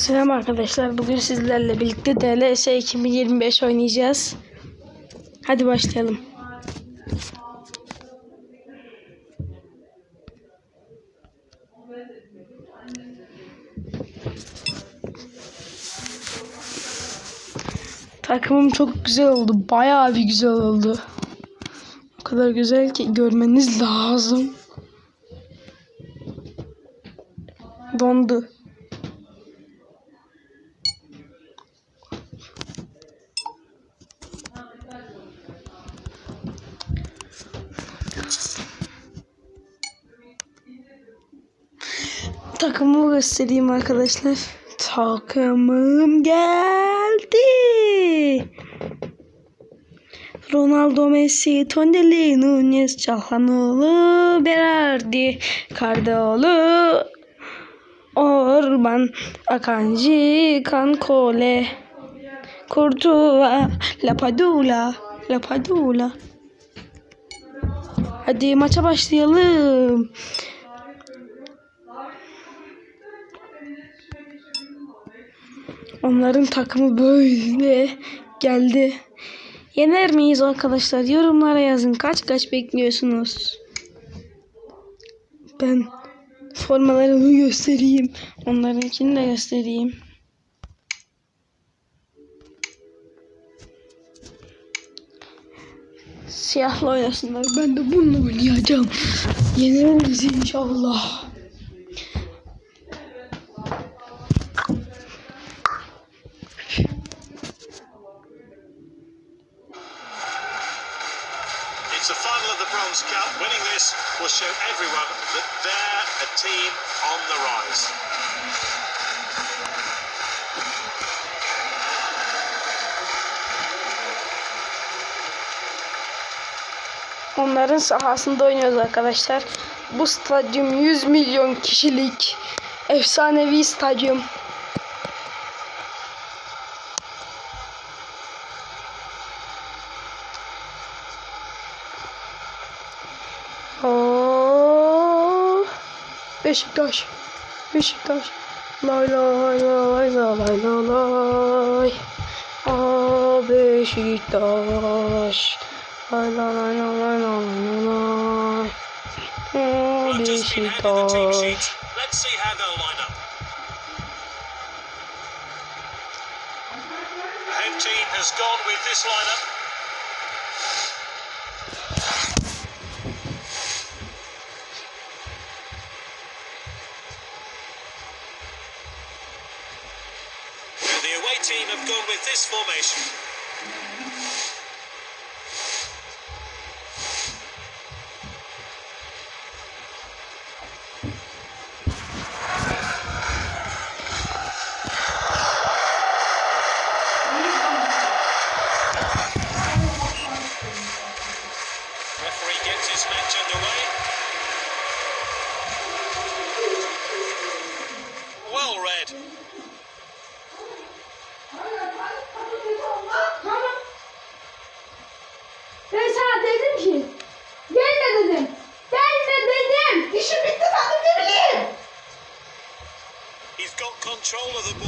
Selam arkadaşlar. Bugün sizlerle birlikte DLS 2025 oynayacağız. Hadi başlayalım. Takımım çok güzel oldu. Bayağı bir güzel oldu. O kadar güzel ki görmeniz lazım. Dondu. Takımımı göstereyim arkadaşlar. Takımım geldi. Ronaldo, Messi, Tondelli, Nunez, Çalhanoğlu, Berardi, Cardoğlu, Orban, Akanji, Kankole, Kurtuva, Lapadula, Lapadula. Hadi maça başlayalım. Onların takımı böyle geldi. Yener miyiz arkadaşlar? Yorumlara yazın. Kaç kaç bekliyorsunuz? Ben formalarımı göstereyim. Onlarınkini de göstereyim. Siyahla oynasınlar. Ben de bununla oynayacağım. Yeneriz inşallah. The final of the Bronze Cup. Winning this will show everyone that they're a team on the rise. Onların sahasında oynuyoruz arkadaşlar. Bu stadyum 100 milyon kişilik efsanevi stadyum. Beşiktaş. Beşiktaş. Lay lay lay lay lay lay. Aa Beşiktaş. Lay lay lay lay lay lay lay. Aa Rogers been handed the Beşiktaş. sheet. Let's see how they'll line up. The team has gone with this lineup. The away team have gone with this formation.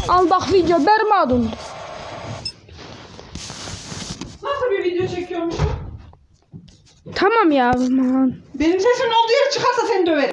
Al bak video bermadun. Nasıl bir video çekiyormuşum? Tamam ya aman. Benim sesim olduğu yere çıkarsa seni döverim.